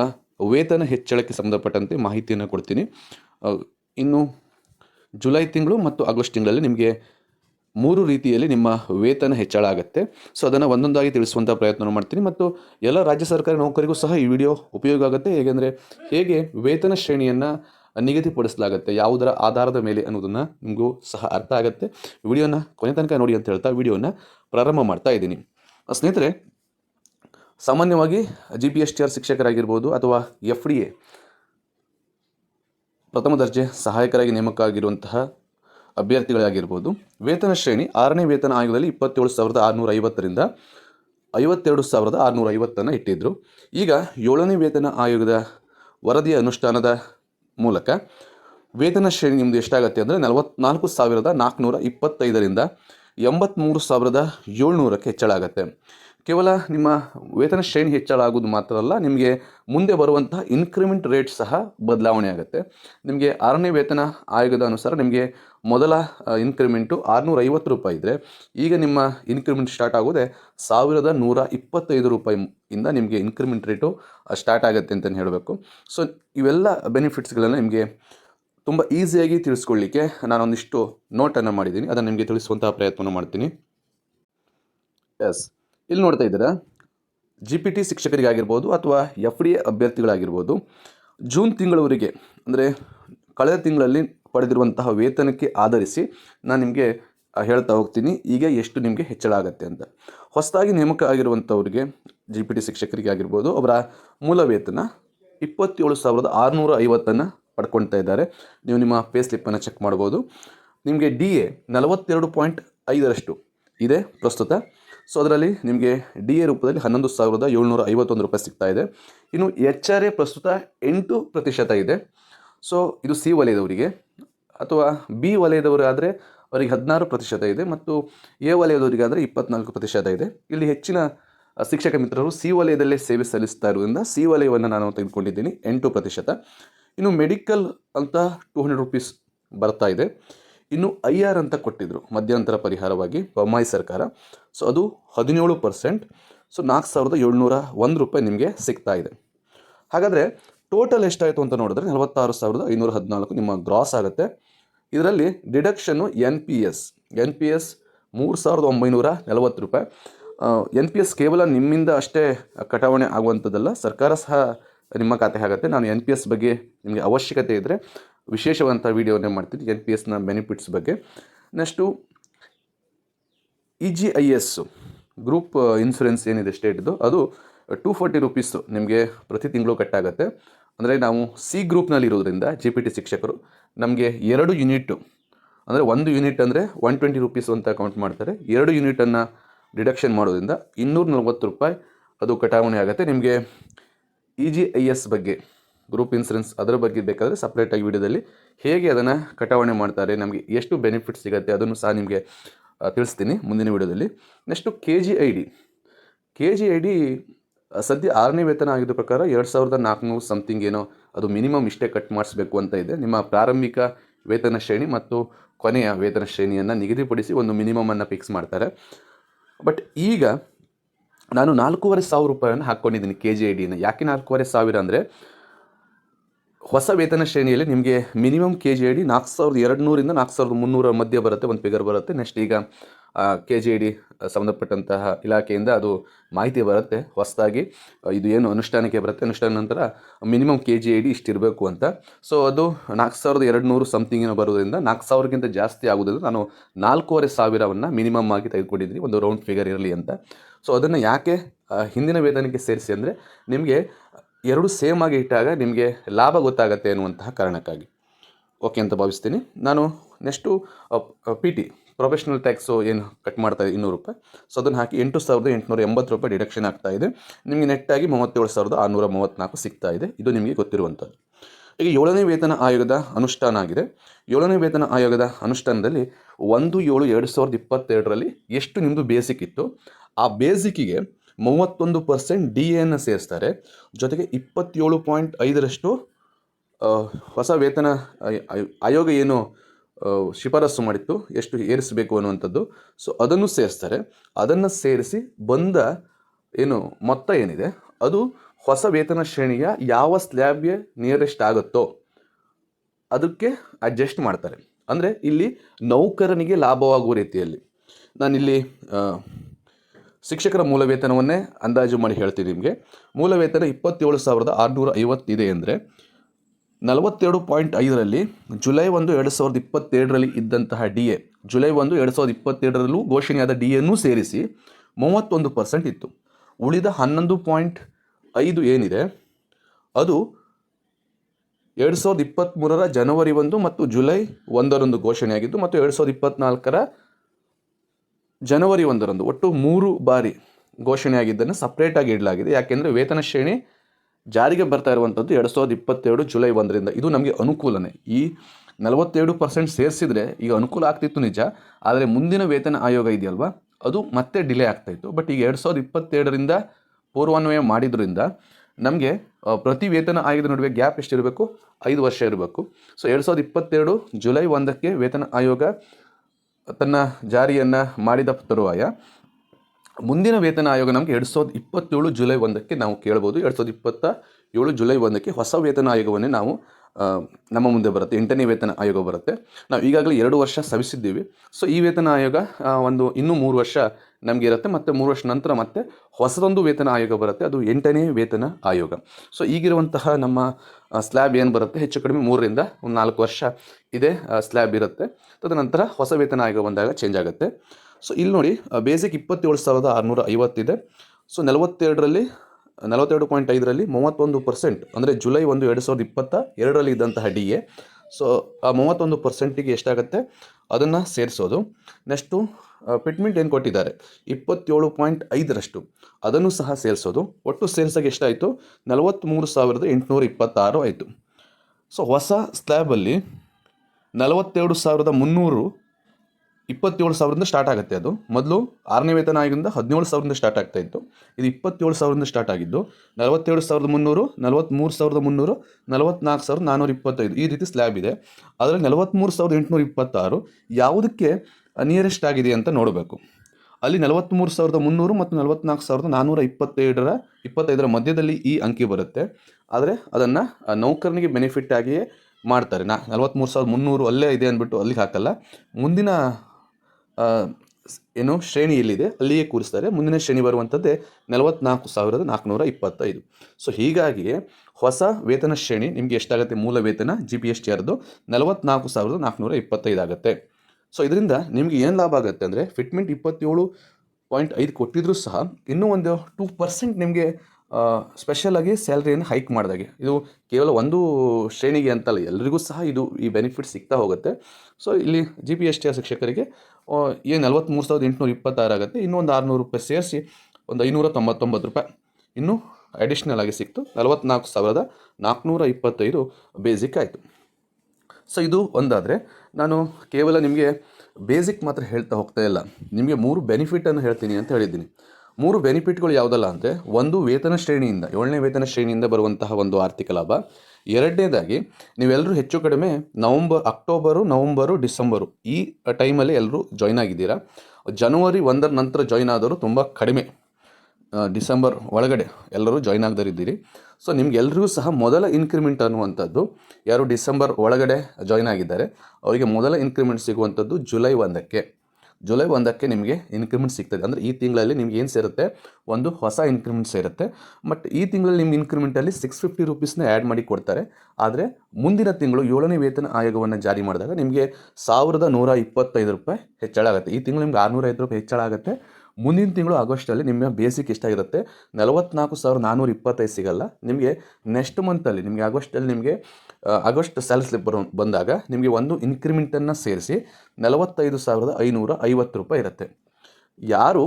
ವೇತನ ಹೆಚ್ಚಳಕ್ಕೆ ಸಂಬಂಧಪಟ್ಟಂತೆ ಮಾಹಿತಿಯನ್ನು ಕೊಡ್ತೀನಿ. ಇನ್ನು ಜುಲೈ ತಿಂಗಳು ಮತ್ತು ಆಗಸ್ಟ್ ತಿಂಗಳಲ್ಲಿ ನಿಮಗೆ ಮೂರು ರೀತಿಯಲ್ಲಿ ನಿಮ್ಮ ವೇತನ ಹೆಚ್ಚಳ ಆಗುತ್ತೆ. ಸೊ ಅದನ್ನು ಒಂದೊಂದಾಗಿ ತಿಳಿಸುವಂಥ ಪ್ರಯತ್ನ ಮಾಡ್ತೀನಿ. ಮತ್ತು ಎಲ್ಲ ರಾಜ್ಯ ಸರ್ಕಾರಿ ನೌಕರಿಗೂ ಸಹ ಈ ವಿಡಿಯೋ ಉಪಯೋಗ ಆಗುತ್ತೆ. ಹೇಗೆಂದರೆ ಹೇಗೆ ವೇತನ ಶ್ರೇಣಿಯನ್ನು ನಿಗದಿಪಡಿಸಲಾಗುತ್ತೆ, ಯಾವುದರ ಆಧಾರದ ಮೇಲೆ ಅನ್ನೋದನ್ನು ನಿಮಗೂ ಸಹ ಅರ್ಥ ಆಗುತ್ತೆ. ವಿಡಿಯೋನ ಕೊನೆ ತನಕ ನೋಡಿ ಅಂತ ಹೇಳ್ತಾ ವಿಡಿಯೋನ ಪ್ರಾರಂಭ ಮಾಡ್ತಾ ಇದ್ದೀನಿ. ಸ್ನೇಹಿತರೆ, ಸಾಮಾನ್ಯವಾಗಿ G P S T R ಶಿಕ್ಷಕರಾಗಿರ್ಬೋದು ಅಥವಾ ಎಫ್ ಡಿ ಎ ಪ್ರಥಮ ದರ್ಜೆ ಸಹಾಯಕರಾಗಿ ನೇಮಕ ಆಗಿರುವಂತಹ ಅಭ್ಯರ್ಥಿಗಳಾಗಿರ್ಬೋದು. ವೇತನ ಶ್ರೇಣಿ ಆರನೇ ವೇತನ ಆಯೋಗದಲ್ಲಿ ಇಪ್ಪತ್ತೇಳು ಸಾವಿರದ ಆರುನೂರ ಐವತ್ತರಿಂದ ಐವತ್ತೆರಡು ಸಾವಿರದ ಆರುನೂರ ಐವತ್ತನ್ನು ಇಟ್ಟಿದ್ದರು ಈಗ ಏಳನೇ ವೇತನ ಆಯೋಗದ ವರದಿಯ ಅನುಷ್ಠಾನದ ಮೂಲಕ ವೇತನ ಶ್ರೇಣಿ ನಿಮ್ಮದು ಎಷ್ಟಾಗುತ್ತೆ ಅಂದರೆ ನಲವತ್ನಾಲ್ಕು ಸಾವಿರದ ನಾಲ್ಕುನೂರ ಇಪ್ಪತ್ತೈದರಿಂದ ಎಂಬತ್ತ್ಮೂರು ಸಾವಿರದ ಏಳ್ನೂರಕ್ಕೆ ಹೆಚ್ಚಳ ಆಗುತ್ತೆ ಕೇವಲ ನಿಮ್ಮ ವೇತನ ಶ್ರೇಣಿ ಹೆಚ್ಚಳ ಆಗೋದು ಮಾತ್ರ ಅಲ್ಲ, ನಿಮಗೆ ಮುಂದೆ ಬರುವಂತಹ ಇನ್ಕ್ರಿಮೆಂಟ್ ರೇಟ್ ಸಹ ಬದಲಾವಣೆ ಆಗುತ್ತೆ. ನಿಮಗೆ ಆರನೇ ವೇತನ ಆಯೋಗದ ಅನುಸಾರ ನಿಮಗೆ ಮೊದಲ ಇನ್ಕ್ರಿಮೆಂಟು ಆರುನೂರ ಐವತ್ತು ರೂಪಾಯಿ ಇದ್ದರೆ ಈಗ ನಿಮ್ಮ ಇನ್ಕ್ರಿಮೆಂಟ್ ಸ್ಟಾರ್ಟ್ ಆಗೋದೇ ಸಾವಿರದ ನೂರ ಇಪ್ಪತ್ತೈದು ರೂಪಾಯಿ ಇಂದ ನಿಮಗೆ ಇನ್ಕ್ರಿಮೆಂಟ್ ರೇಟು ಸ್ಟಾರ್ಟ್ ಆಗುತ್ತೆ ಅಂತಲೇ ಹೇಳಬೇಕು. ಸೊ ಇವೆಲ್ಲ ಬೆನಿಫಿಟ್ಸ್ಗಳನ್ನು ನಿಮಗೆ ತುಂಬ ಈಸಿಯಾಗಿ ತಿಳಿಸ್ಕೊಳ್ಳಿಕ್ಕೆ ನಾನೊಂದಿಷ್ಟು ನೋಟನ್ನು ಮಾಡಿದ್ದೀನಿ. ಅದನ್ನು ನಿಮಗೆ ತಿಳಿಸುವಂತಹ ಪ್ರಯತ್ನ ಮಾಡ್ತೀನಿ. ಎಸ್ ಇಲ್ಲಿ ನೋಡ್ತಾ ಇದ್ದೀರಾ? ಜಿ ಪಿ ಟಿ ಶಿಕ್ಷಕರಿಗಾಗಿರ್ಬೋದು ಅಥವಾ ಎಫ್ ಡಿ ಎ ಅಭ್ಯರ್ಥಿಗಳಾಗಿರ್ಬೋದು, ಜೂನ್ ತಿಂಗಳವರೆಗೆ, ಅಂದರೆ ಕಳೆದ ತಿಂಗಳಲ್ಲಿ ಪಡೆದಿರುವಂತಹ ವೇತನಕ್ಕೆ ಆಧರಿಸಿ ನಾನು ನಿಮಗೆ ಹೇಳ್ತಾ ಹೋಗ್ತೀನಿ. ಈಗ ಎಷ್ಟು ನಿಮಗೆ ಹೆಚ್ಚಳ ಆಗುತ್ತೆ ಅಂತ. ಹೊಸದಾಗಿ ನೇಮಕ ಆಗಿರುವಂಥವ್ರಿಗೆ ಜಿ ಪಿ ಟಿ ಶಿಕ್ಷಕರಿಗೆ ಆಗಿರ್ಬೋದು ಅವರ ಮೂಲ ವೇತನ ಇಪ್ಪತ್ತೇಳು ಸಾವಿರದ ಆರುನೂರ ಐವತ್ತನ್ನು ಪಡ್ಕೊಳ್ತಾ ಇದ್ದಾರೆ. ನೀವು ನಿಮ್ಮ ಪೇ ಸ್ಲಿಪ್ಪನ್ನು ಚೆಕ್ ಮಾಡ್ಬೋದು. ನಿಮಗೆ ಡಿ ಎ ನಲವತ್ತೆರಡು ಪಾಯಿಂಟ್ ಐದರಷ್ಟು ಇದೆ ಪ್ರಸ್ತುತ. ಸೊ ಅದರಲ್ಲಿ ನಿಮಗೆ ಡಿ ಎ ರೂಪದಲ್ಲಿ ಹನ್ನೊಂದು ಸಾವಿರದ ಏಳ್ನೂರ ಐವತ್ತೊಂದು ರೂಪಾಯಿ ಸಿಗ್ತಾ ಇದೆ. ಇನ್ನು ಎಚ್ ಆರ್ ಎ ಪ್ರಸ್ತುತ ಎಂಟು ಪ್ರತಿಶತ ಇದೆ. ಸೊ ಇದು ಸಿ ವಲಯದವರಿಗೆ. ಅಥವಾ ಬಿ ವಲಯದವರಾದರೆ ಅವರಿಗೆ ಹದಿನಾರು ಪ್ರತಿಶತ ಇದೆ ಮತ್ತು ಎ ವಲಯದವರಿಗಾದರೆ ಇಪ್ಪತ್ನಾಲ್ಕು ಪ್ರತಿಶತ ಇದೆ. ಇಲ್ಲಿ ಹೆಚ್ಚಿನ ಶಿಕ್ಷಕ ಮಿತ್ರರು ಸಿ ವಲಯದಲ್ಲೇ ಸೇವೆ ಸಲ್ಲಿಸ್ತಾ ಇರೋದ್ರಿಂದ ಸಿ ವಲಯವನ್ನು ನಾನು ತೆಗೆದುಕೊಂಡಿದ್ದೀನಿ. ಎಂಟು ಪ್ರತಿಶತ. ಇನ್ನು ಮೆಡಿಕಲ್ ಅಂತ ಟೂ ಹಂಡ್ರೆಡ್ ರುಪೀಸ್ ಬರ್ತಾ ಇದೆ. ಇನ್ನು ಐ ಆರ್ ಅಂತ ಕೊಟ್ಟಿದ್ದರು ಮಧ್ಯಂತರ ಪರಿಹಾರವಾಗಿ ಬೊಮ್ಮಾಯಿ ಸರ್ಕಾರ. ಸೊ ಅದು ಹದಿನೇಳು ಪರ್ಸೆಂಟ್ ಸೊ ನಾಲ್ಕು ಸಾವಿರದ ಏಳ್ನೂರ ಒಂದು ರೂಪಾಯಿ ನಿಮಗೆ ಸಿಗ್ತಾ ಇದೆ. ಹಾಗಾದರೆ ಟೋಟಲ್ ಎಷ್ಟಾಯಿತು ಅಂತ ನೋಡಿದ್ರೆ ನಲವತ್ತಾರು ಸಾವಿರದ ಐನೂರ ಹದಿನಾಲ್ಕು ನಿಮ್ಮ ಗ್ರಾಸ್ ಆಗುತ್ತೆ. ಇದರಲ್ಲಿ deduction N P S N P S ಮೂರು ಸಾವಿರದ ಒಂಬೈನೂರ ನಲವತ್ತು ರೂಪಾಯಿ. ಎನ್ ಪಿ ಎಸ್ ಕೇವಲ ನಿಮ್ಮಿಂದ ಅಷ್ಟೇ ಕಟಾವಣೆ ಆಗುವಂಥದ್ದಲ್ಲ. ಸರ್ಕಾರ ಸಹ ನಿಮ್ಮ ಖಾತೆ ಆಗುತ್ತೆ. ನಾನು ಎನ್ ಪಿ ಎಸ್ ಬಗ್ಗೆ ನಿಮಗೆ ಅವಶ್ಯಕತೆ ಇದ್ದರೆ ವಿಶೇಷವಾದಂಥ ವೀಡಿಯೋನೇ ಮಾಡ್ತೀನಿ ಎನ್ ಪಿ ಎಸ್ನ ಬೆನಿಫಿಟ್ಸ್ ಬಗ್ಗೆ. Next E G I S group insurance ಏನಿದೆ ಸ್ಟೇಟ್ದು ಅದು ಟೂ ಫಾರ್ಟಿ ರುಪೀಸು ನಿಮಗೆ ಪ್ರತಿ ತಿಂಗಳು ಕಟ್ಟಾಗುತ್ತೆ. ಅಂದರೆ ನಾವು ಸಿ ಗ್ರೂಪ್ನಲ್ಲಿ ಇರೋದ್ರಿಂದ ಜಿ ಪಿ ಟಿ ಶಿಕ್ಷಕರು ನಮಗೆ ಎರಡು ಯೂನಿಟ್ಟು ಅಂದರೆ ಒಂದು ಯೂನಿಟ್ ಅಂದರೆ ಒನ್ ಟ್ವೆಂಟಿ ರುಪೀಸ್ ಅಂತ ಕೌಂಟ್ ಮಾಡ್ತಾರೆ. ಎರಡು ಯೂನಿಟನ್ನು ಡಿಡಕ್ಷನ್ ಮಾಡೋದ್ರಿಂದ ಇನ್ನೂರ ನಲ್ವತ್ತು ರೂಪಾಯಿ ಅದು ಕಟಾವಣೆ ಆಗುತ್ತೆ. ನಿಮಗೆ ಇ ಜಿ ಐ ಎಸ್ ಬಗ್ಗೆ ಗ್ರೂಪ್ ಇನ್ಸೂರೆನ್ಸ್ ಅದರ ಬಗ್ಗೆ ಬೇಕಾದರೆ ಸಪ್ರೇಟಾಗಿ ವಿಡಿಯೋದಲ್ಲಿ ಹೇಗೆ ಅದನ್ನು ಕಟಾವಣೆ ಮಾಡ್ತಾರೆ, ನಮಗೆ ಎಷ್ಟು ಬೆನಿಫಿಟ್ ಸಿಗುತ್ತೆ ಅದನ್ನು ಸಹ ನಿಮಗೆ ತಿಳಿಸ್ತೀನಿ ಮುಂದಿನ ವಿಡಿಯೋದಲ್ಲಿ next K G I D K G I D ಸದ್ಯ ಆರನೇ ವೇತನ ಆಗಿದ್ದ ಪ್ರಕಾರ ಎರಡು ಸಾವಿರದ ನಾಲ್ಕುನೂರು ಸಮಥಿಂಗ್ ಏನೋ ಅದು ಮಿನಿಮಮ್ ಇಷ್ಟೇ ಕಟ್ ಮಾಡಿಸ್ಬೇಕು ಅಂತ ಇದೆ. ನಿಮ್ಮ ಪ್ರಾರಂಭಿಕ ವೇತನ ಶ್ರೇಣಿ ಮತ್ತು ಕೊನೆಯ ವೇತನ ಶ್ರೇಣಿಯನ್ನು ನಿಗದಿಪಡಿಸಿ ಒಂದು ಮಿನಿಮಮನ್ನು ಫಿಕ್ಸ್ ಮಾಡ್ತಾರೆ. ಬಟ್ ಈಗ ನಾನು ನಾಲ್ಕೂವರೆ ಸಾವಿರ ರೂಪಾಯಿಯನ್ನು ಹಾಕ್ಕೊಂಡಿದ್ದೀನಿ ಕೆ ಜಿ ಐ ಡಿನ ಯಾಕೆ ನಾಲ್ಕೂವರೆ ಸಾವಿರ ಅಂದರೆ ಹೊಸ ವೇತನ ಶ್ರೇಣಿಯಲ್ಲಿ ನಿಮಗೆ minimum K G I D ನಾಲ್ಕು ಸಾವಿರದ ಎರಡು ನೂರಿಂದ ನಾಲ್ಕು ಸಾವಿರದ ಮುನ್ನೂರ ಮಧ್ಯೆ ಬರುತ್ತೆ, ಒಂದು ಫಿಗರ್ ಬರುತ್ತೆ. ನೆಕ್ಸ್ಟ್ ಈಗ ಕೆ ಜಿ ಐ ಡಿ ಸಂಬಂಧಪಟ್ಟಂತಹ ಇಲಾಖೆಯಿಂದ ಅದು ಮಾಹಿತಿ ಬರುತ್ತೆ, ಹೊಸದಾಗಿ. ಇದು ಏನು ಅನುಷ್ಠಾನಕ್ಕೆ ಬರುತ್ತೆ ಅನುಷ್ಠಾನ ನಂತರ minimum K G I D ಇಷ್ಟಿರಬೇಕು ಅಂತ. ಸೊ ಅದು ನಾಲ್ಕು ಸಾವಿರದ ಎರಡು ನೂರು ಸಮಥಿಂಗಿನ ಬರೋದ್ರಿಂದ ನಾಲ್ಕು ಸಾವಿರಕ್ಕಿಂತ ಜಾಸ್ತಿ ಆಗೋದ್ರಿಂದ ನಾನು ನಾಲ್ಕೂವರೆ ಸಾವಿರವನ್ನು ಮಿನಿಮಮ್ ಆಗಿ ತೆಗೆದುಕೊಂಡಿದ್ದೀನಿ, ಒಂದು ರೌಂಡ್ ಫಿಗರ್ ಇರಲಿ ಅಂತ. ಸೊ ಅದನ್ನು ಯಾಕೆ ಹಿಂದಿನ ವೇತನಕ್ಕೆ ಸೇರಿಸಿ ಅಂದರೆ ನಿಮಗೆ ಎರಡು ಸೇಮ್ ಆಗಿ ಇಟ್ಟಾಗ ನಿಮಗೆ ಲಾಭ ಗೊತ್ತಾಗತ್ತೆ ಅನ್ನುವಂತಹ ಕಾರಣಕ್ಕಾಗಿ. ಓಕೆ ಅಂತ ಭಾವಿಸ್ತೀನಿ. ನಾನು next P T professional tax ಏನು ಕಟ್ ಮಾಡ್ತಾ ಇದೆ ಇನ್ನೂರು ರೂಪಾಯಿ. ಸೊ ಅದನ್ನು ಹಾಕಿ ಎಂಟು ಸಾವಿರದ ಎಂಟುನೂರ ಎಂಬತ್ತು ರೂಪಾಯಿ ಡಿಡಕ್ಷನ್ ಆಗ್ತಾ ಇದೆ. ನಿಮಗೆ ನೆಟ್ಟಾಗಿ ಮೂವತ್ತೇಳು ಸಾವಿರದ ಆರುನೂರ ಮೂವತ್ತ್ನಾಲ್ಕು ಸಿಗ್ತಾ ಇದೆ. ಇದು ನಿಮಗೆ ಗೊತ್ತಿರುವಂಥದ್ದು ಈಗ ಏಳನೇ ವೇತನ ಆಯೋಗದ ಅನುಷ್ಠಾನ ಆಗಿದೆ. ಏಳನೇ ವೇತನ ಆಯೋಗದ ಅನುಷ್ಠಾನದಲ್ಲಿ ಒಂದು ಏಳು ಎರಡು ಸಾವಿರದ ಇಪ್ಪತ್ತೆರಡರಲ್ಲಿ ಎಷ್ಟು ನಿಮ್ಮದು ಬೇಸಿಕ್ ಇತ್ತು? ಆ ಬೇಸಿಕ್ಕಿಗೆ ಮೂವತ್ತೊಂದು ಪರ್ಸೆಂಟ್ ಡಿ ಎನ್ನು ಸೇರಿಸ್ತಾರೆ. ಜೊತೆಗೆ ಇಪ್ಪತ್ತೇಳು ಪಾಯಿಂಟ್ ಐದರಷ್ಟು ಹೊಸ ವೇತನ ಆಯ್- ಆಯ್- ಆಯೋಗ ಏನು ಶಿಫಾರಸು ಮಾಡಿತ್ತು, ಎಷ್ಟು ಏರಿಸಬೇಕು ಅನ್ನುವಂಥದ್ದು. ಸೊ ಅದನ್ನು ಸೇರಿಸ್ತಾರೆ. ಅದನ್ನು ಸೇರಿಸಿ ಬಂದ ಏನು, ಮೊತ್ತ ಏನಿದೆ, ಅದು ಹೊಸ ವೇತನ ಶ್ರೇಣಿಯ ಯಾವ ಸ್ಲ್ಯಾಬ್ಗೆ ನಿಯರೆಸ್ಟ್ ಆಗುತ್ತೋ, ಅದಕ್ಕೆ ಅಡ್ಜಸ್ಟ್ ಮಾಡ್ತಾರೆ. ಅಂದರೆ ಇಲ್ಲಿ ನೌಕರನಿಗೆ ಲಾಭವಾಗುವ ರೀತಿಯಲ್ಲಿ. ನಾನಿಲ್ಲಿ ಶಿಕ್ಷಕರ ಮೂಲ ವೇತನವನ್ನೇ ಅಂದಾಜು ಮಾಡಿ ಹೇಳ್ತೀನಿ ನಿಮಗೆ. ಮೂಲ ವೇತನ ಇಪ್ಪತ್ತೇಳು ಸಾವಿರದ ಆರುನೂರ ಐವತ್ತಿದೆ ಅಂದರೆ ನಲವತ್ತೆರಡು ಪಾಯಿಂಟ್ ಐದರಲ್ಲಿ ಜುಲೈ ಒಂದು ಎರಡು ಸಾವಿರದ ಇಪ್ಪತ್ತೆರಡರಲ್ಲಿ ಇದ್ದಂತಹ ಡಿ ಎ, ಜುಲೈ ಒಂದು ಎರಡು ಸಾವಿರದ ಇಪ್ಪತ್ತೆರಡರಲ್ಲೂ ಘೋಷಣೆಯಾದ ಡಿ ಎನ್ನು ಸೇರಿಸಿ ಮೂವತ್ತೊಂದು ಪರ್ಸೆಂಟ್ ಇತ್ತು. ಉಳಿದ ಹನ್ನೊಂದು ಪಾಯಿಂಟ್ ಐದು ಏನಿದೆ? ಅದು ಎರಡು ಸಾವಿರದ ಇಪ್ಪತ್ತ್ಮೂರರ ಜನವರಿ ಒಂದು ಮತ್ತು ಜುಲೈ ಒಂದರಂದು ಘೋಷಣೆಯಾಗಿದ್ದು ಮತ್ತು ಎರಡು ಸಾವಿರದ ಇಪ್ಪತ್ತ್ನಾಲ್ಕರ ಜನವರಿ ಒಂದರಂದು ಒಟ್ಟು ಮೂರು ಬಾರಿ ಘೋಷಣೆಯಾಗಿದ್ದನ್ನು ಸಪ್ರೇಟಾಗಿ ಇಡಲಾಗಿದೆ. ಯಾಕೆಂದರೆ ವೇತನ ಶ್ರೇಣಿ ಜಾರಿಗೆ ಬರ್ತಾ ಇರುವಂಥದ್ದು ಎರಡು ಸಾವಿರದ ಇಪ್ಪತ್ತೆರಡು ಜುಲೈ ಒಂದರಿಂದ. ಇದು ನಮಗೆ ಅನುಕೂಲನೇ. ಈ ನಲವತ್ತೆರಡು ಪರ್ಸೆಂಟ್ ಸೇರಿಸಿದ್ರೆ ಈಗ ಅನುಕೂಲ ಆಗ್ತಿತ್ತು ನಿಜ, ಆದರೆ ಮುಂದಿನ ವೇತನ ಆಯೋಗ ಇದೆಯಲ್ವಾ? ಅದು ಮತ್ತೆ ಡಿಲೇ ಆಗ್ತಾಯಿತ್ತು ಬಟ್ ಈಗ ಎರಡು ಸಾವಿರದ ಇಪ್ಪತ್ತೆರಡರಿಂದ ಪೂರ್ವಾನ್ವಯ ಮಾಡಿದ್ರಿಂದ ನಮಗೆ ಪ್ರತಿ ವೇತನ ಆಯೋಗದ ನಡುವೆ ಗ್ಯಾಪ್ ಎಷ್ಟಿರಬೇಕು? ಐದು ವರ್ಷ ಇರಬೇಕು. ಸೊ ಎರಡು ಸಾವಿರದ ಇಪ್ಪತ್ತೆರಡು ಜುಲೈ ಒಂದಕ್ಕೆ ವೇತನ ಆಯೋಗ ತನ್ನ ಜಾರಿಯನ್ನು ಮಾಡಿದ ತರುವಾಯ ಮುಂದಿನ ವೇತನ ಆಯೋಗ ನಮಗೆ ಎರಡು ಸಾವಿರದ ಇಪ್ಪತ್ತೇಳು ಜುಲೈ ಒಂದಕ್ಕೆ ನಾವು ಕೇಳ್ಬೋದು. ಎರಡು ಸಾವಿರದ ಇಪ್ಪತ್ತ ಏಳು ಜುಲೈ ಒಂದಕ್ಕೆ ಹೊಸ ವೇತನ ಆಯೋಗವನ್ನೇ ನಾವು ನಮ್ಮ ಮುಂದೆ ಬರುತ್ತೆ, ಎಂಟನೇ ವೇತನ ಆಯೋಗ ಬರುತ್ತೆ. ನಾವು ಈಗಾಗಲೇ ಎರಡು ವರ್ಷ ಸವಿಸಿದ್ದೀವಿ. ಸೊ ಈ ವೇತನ ಆಯೋಗ ಒಂದು ಇನ್ನೂ ಮೂರು ವರ್ಷ ನಮಗೆ ಇರುತ್ತೆ, ಮತ್ತು ಮೂರು ವರ್ಷ ನಂತರ ಮತ್ತೆ ಹೊಸದೊಂದು ವೇತನ ಆಯೋಗ ಬರುತ್ತೆ, ಅದು ಎಂಟನೇ ವೇತನ ಆಯೋಗ. ಸೊ ಈಗಿರುವಂತಹ ನಮ್ಮ ಸ್ಲ್ಯಾಬ್ ಏನು ಬರುತ್ತೆ, ಹೆಚ್ಚು ಕಡಿಮೆ ಮೂರರಿಂದ ಒಂದು ನಾಲ್ಕು ವರ್ಷ ಇದೇ ಸ್ಲ್ಯಾಬ್ ಇರುತ್ತೆ. ತದನಂತರ ಹೊಸ ವೇತನ ಆಯೋಗ ಬಂದಾಗ ಚೇಂಜ್ ಆಗುತ್ತೆ. ಸೊ ಇಲ್ಲಿ ನೋಡಿ ಬೇಸಿಕ್ ಇಪ್ಪತ್ತೇಳು ಸಾವಿರದ ಆರುನೂರ ಐವತ್ತಿದೆ ಸೊ ನಲವತ್ತೆರಡರಲ್ಲಿ ನಲವತ್ತೆರಡು ಪಾಯಿಂಟ್ ಐದರಲ್ಲಿ ಮೂವತ್ತೊಂದು ಪರ್ಸೆಂಟ್ ಅಂದರೆ ಜುಲೈ ಒಂದು ಎರಡು ಸಾವಿರದ ಇಪ್ಪತ್ತ ಎರಡರಲ್ಲಿ ಇದ್ದಂತಹ ಡಿ ಎ. ಸೊ ಆ ಮೂವತ್ತೊಂದು ಪರ್ಸೆಂಟಿಗೆ ಎಷ್ಟಾಗುತ್ತೆ? ಅದನ್ನು ಸೇರಿಸೋದು. ನೆಕ್ಸ್ಟು ಪಿಟ್ಮಿಂಟ್ ಏನು ಕೊಟ್ಟಿದ್ದಾರೆ? ಇಪ್ಪತ್ತೇಳು ಪಾಯಿಂಟ್ ಐದರಷ್ಟು. ಅದನ್ನು ಸಹ ಸೇರಿಸೋದು. ಒಟ್ಟು ಸೇರಿಸಾಗ ಎಷ್ಟಾಯಿತು? ನಲವತ್ತ್ಮೂರು ಸಾವಿರದ ಎಂಟುನೂರ ಇಪ್ಪತ್ತಾರು ಆಯಿತು. ಸೊ ಹೊಸ ಸ್ಲ್ಯಾಬಲ್ಲಿ ನಲವತ್ತೆರಡು ಸಾವಿರದ ಮುನ್ನೂರು ಇಪ್ಪತ್ತೇಳು ಸಾವಿರದಿಂದ ಸ್ಟಾರ್ಟ್ ಆಗುತ್ತೆ ಅದು. ಮೊದಲು ಆರನೇ ವೇತನ ಆಗಿಂದ ಹದಿನೇಳು ಸಾವಿರದಿಂದ ಸ್ಟಾರ್ಟ್ ಆಗ್ತಾ ಇತ್ತು. ಇದು ಇಪ್ಪತ್ತೇಳು ಸಾವಿರದಿಂದ ಸ್ಟಾರ್ಟ್ ಆಗಿದ್ದು, ನಲವತ್ತೇಳು ಸಾವಿರದ ಮುನ್ನೂರು ನಲವತ್ತ್ಮೂರು ಸಾವಿರದ ಮುನ್ನೂರು, ನಲವತ್ನಾಲ್ಕು ಸಾವಿರದ ನಾನ್ನೂರ ಇಪ್ಪತ್ತೈದು ಈ ರೀತಿ ಸ್ಲ್ಯಾಬ್ ಇದೆ. ಅದರಲ್ಲಿ ನಲವತ್ತ್ಮೂರು ಸಾವಿರದ ಎಂಟುನೂರ ಇಪ್ಪತ್ತಾರು ಯಾವುದಕ್ಕೆ ನಿಯರೆಸ್ಟ್ ಆಗಿದೆ ಅಂತ ನೋಡಬೇಕು. ಅಲ್ಲಿ ನಲವತ್ತ್ಮೂರು ಸಾವಿರದ ಮುನ್ನೂರು ಮತ್ತು ನಲವತ್ನಾಲ್ಕು ಸಾವಿರದ ನಾನ್ನೂರ ಇಪ್ಪತ್ತೇಳರ, ಇಪ್ಪತ್ತೈದರ ಮಧ್ಯದಲ್ಲಿ ಈ ಅಂಕಿ ಬರುತ್ತೆ. ಆದರೆ ಅದನ್ನು ನೌಕರನಿಗೆ ಬೆನಿಫಿಟ್ ಆಗಿಯೇ ಮಾಡ್ತಾರೆ. ನಾ ನಲವತ್ತ್ಮೂರು ಸಾವಿರದ ಮುನ್ನೂರು ಅಲ್ಲೇ ಇದೆ ಅಂದ್ಬಿಟ್ಟು ಅಲ್ಲಿಗೆ ಹಾಕಲ್ಲ. ಮುಂದಿನ ಏನು ಶ್ರೇಣಿ ಎಲ್ಲಿದೆ ಅಲ್ಲಿಯೇ ಕೂರಿಸ್ತಾರೆ. ಮುಂದಿನ ಶ್ರೇಣಿ ಬರುವಂಥದ್ದೇ ನಲವತ್ನಾಲ್ಕು ಸಾವಿರದ ನಾಲ್ಕುನೂರ ಇಪ್ಪತ್ತೈದು. ಸೊ ಹೀಗಾಗಿ ಹೊಸ ವೇತನ ಶ್ರೇಣಿ ನಿಮಗೆ ಎಷ್ಟಾಗುತ್ತೆ? ಮೂಲ ವೇತನ ಜಿ ಪಿ ಎಸ್ ಟಿ ಆರ್ದು ನಲವತ್ನಾಲ್ಕು ಸಾವಿರದ ನಾಲ್ಕುನೂರ ಇಪ್ಪತ್ತೈದು ಆಗುತ್ತೆ. ಸೊ ಇದರಿಂದ ನಿಮಗೆ ಏನು ಲಾಭ ಆಗುತ್ತೆ ಅಂದರೆ ಫಿಟ್ಮೆಂಟ್ ಇಪ್ಪತ್ತೇಳು ಪಾಯಿಂಟ್ ಐದು ಕೊಟ್ಟಿದ್ರೂ ಸಹ ಇನ್ನೂ ಒಂದು ಟೂ ಪರ್ಸೆಂಟ್ ನಿಮಗೆ ಸ್ಪೆಷಲಾಗಿ ಸ್ಯಾಲ್ರಿಯನ್ನು ಹೈಕ್ ಮಾಡಿದಾಗೆ. ಇದು ಕೇವಲ ಒಂದು ಶ್ರೇಣಿಗೆ ಅಂತಲ್ಲ, ಎಲ್ರಿಗೂ ಸಹ ಇದು ಈ ಬೆನಿಫಿಟ್ ಸಿಗ್ತಾ ಹೋಗುತ್ತೆ. ಸೊ ಇಲ್ಲಿ ಜಿ ಪಿ ಎಸ್ ಟಿ ಶಿಕ್ಷಕರಿಗೆ ಏನು ನಲ್ವತ್ತ್ಮೂರು ಸಾವಿರದ ಎಂಟುನೂರ ಇಪ್ಪತ್ತಾರು ಆಗುತ್ತೆ. ಇನ್ನೊಂದು ಆರುನೂರು ರೂಪಾಯಿ ಸೇರಿಸಿ ಒಂದು ಐನೂರ ತೊಂಬತ್ತೊಂಬತ್ತು ರೂಪಾಯಿ. ಇನ್ನೂ ಅಡಿಷ್ನಲ್ ಆಗಿ ಸಿಕ್ತು. ನಲವತ್ತ್ನಾಲ್ಕು ಸಾವಿರದ ನಾಲ್ಕುನೂರ ಇಪ್ಪತ್ತೈದು ಬೇಸಿಕ್ ಆಯಿತು. ಸೊ ಇದು ಒಂದಾದರೆ, ನಾನು ಕೇವಲ ನಿಮಗೆ ಬೇಸಿಕ್ ಮಾತ್ರ ಹೇಳ್ತಾ ಹೋಗ್ತಾ ಇಲ್ಲ. ನಿಮಗೆ ಮೂರು ಬೆನಿಫಿಟನ್ನು ಹೇಳ್ತೀನಿ ಅಂತ ಹೇಳಿದ್ದೀನಿ. ಮೂರು ಬೆನಿಫಿಟ್ಗಳು ಯಾವುದಲ್ಲ ಅಂದರೆ, ಒಂದು ವೇತನ ಶ್ರೇಣಿಯಿಂದ, ಏಳನೇ ವೇತನ ಶ್ರೇಣಿಯಿಂದ ಬರುವಂತಹ ಒಂದು ಆರ್ಥಿಕ ಲಾಭ. ಎರಡನೇದಾಗಿ ನೀವೆಲ್ಲರೂ ಹೆಚ್ಚು ಕಡಿಮೆ ನವಂಬರ್, ಅಕ್ಟೋಬರು, ನವಂಬರು, ಡಿಸೆಂಬರು ಈ ಟೈಮಲ್ಲಿ ಎಲ್ಲರೂ ಜಾಯ್ನ್ ಆಗಿದ್ದೀರಾ? ಜನವರಿ ಒಂದರ ನಂತರ ಜಾಯ್ನ್ ಆದವರು ತುಂಬ ಕಡಿಮೆ. ಡಿಸೆಂಬರ್ ಒಳಗಡೆ ಎಲ್ಲರೂ ಜಾಯ್ನ್ ಆಗದರಿದ್ದೀರಿ ಸೊ ನಿಮಗೆಲ್ಲರಿಗೂ ಸಹ ಮೊದಲ ಇನ್ಕ್ರಿಮೆಂಟ್ ಅನ್ನುವಂಥದ್ದು ಯಾರು ಡಿಸೆಂಬರ್ ಒಳಗಡೆ ಜಾಯ್ನ್ ಆಗಿದ್ದಾರೆ, ಅವರಿಗೆ ಮೊದಲ ಇನ್ಕ್ರಿಮೆಂಟ್ ಸಿಗುವಂಥದ್ದು ಜುಲೈ ಒಂದಕ್ಕೆ. ಜುಲೈ ಒಂದಕ್ಕೆ ನಿಮಗೆ ಇನ್ಕ್ರಿಮೆಂಟ್ ಸಿಗ್ತದೆ. ಅಂದರೆ ಈ ತಿಂಗಳಲ್ಲಿ ನಿಮ್ಗೆ ಏನು ಸೇರುತ್ತೆ? ಒಂದು ಹೊಸ ಇನ್ಕ್ರಿಮೆಂಟ್ ಸೇರುತ್ತೆ. ಬಟ್ ಈ ತಿಂಗಳಲ್ಲಿ ನಿಮ್ಮ ಇನ್ಕ್ರಿಮೆಂಟಲ್ಲಿ ಸಿಕ್ಸ್ ಫಿಫ್ಟಿ ರುಪೀಸ್ನ ಆ್ಯಡ್ ಮಾಡಿ ಕೊಡ್ತಾರೆ. ಆದರೆ ಮುಂದಿನ ತಿಂಗಳು ಏಳನೇ ವೇತನ ಆಯೋಗವನ್ನು ಜಾರಿ ಮಾಡಿದಾಗ ನಿಮಗೆ ಸಾವಿರದ ನೂರ ಇಪ್ಪತ್ತೈದು ರೂಪಾಯಿ ಹೆಚ್ಚಳ ಆಗುತ್ತೆ. ಈ ತಿಂಗಳು ನಿಮ್ಗೆ ಆರುನೂರ ರೂಪಾಯಿ ಹೆಚ್ಚಳ ಆಗುತ್ತೆ. ಮುಂದಿನ ತಿಂಗಳು ಆಗಸ್ಟಲ್ಲಿ ನಿಮ್ಮ ಬೇಸಿಕ್ ಎಷ್ಟಾಗಿರುತ್ತೆ ನಲವತ್ನಾಲ್ಕು ಸಾವಿರ ನಾನ್ನೂರ ಇಪ್ಪತ್ತೈದು ಸಿಗಲ್ಲ. ನಿಮಗೆ ನೆಕ್ಸ್ಟ್ ಮಂತಲ್ಲಿ ನಿಮಗೆ ಆಗಸ್ಟಲ್ಲಿ ನಿಮಗೆ ಆಗಸ್ಟ್ ಸ್ಯಾಲ್ ಸ್ಲಿಪ್ ಬರೋ, ಬಂದಾಗ ನಿಮಗೆ ಒಂದು ಇನ್ಕ್ರಿಮೆಂಟನ್ನು ಸೇರಿಸಿ ನಲವತ್ತೈದು ಸಾವಿರದ ಐನೂರ ಐವತ್ತು ರೂಪಾಯಿ ಇರುತ್ತೆ. ಯಾರು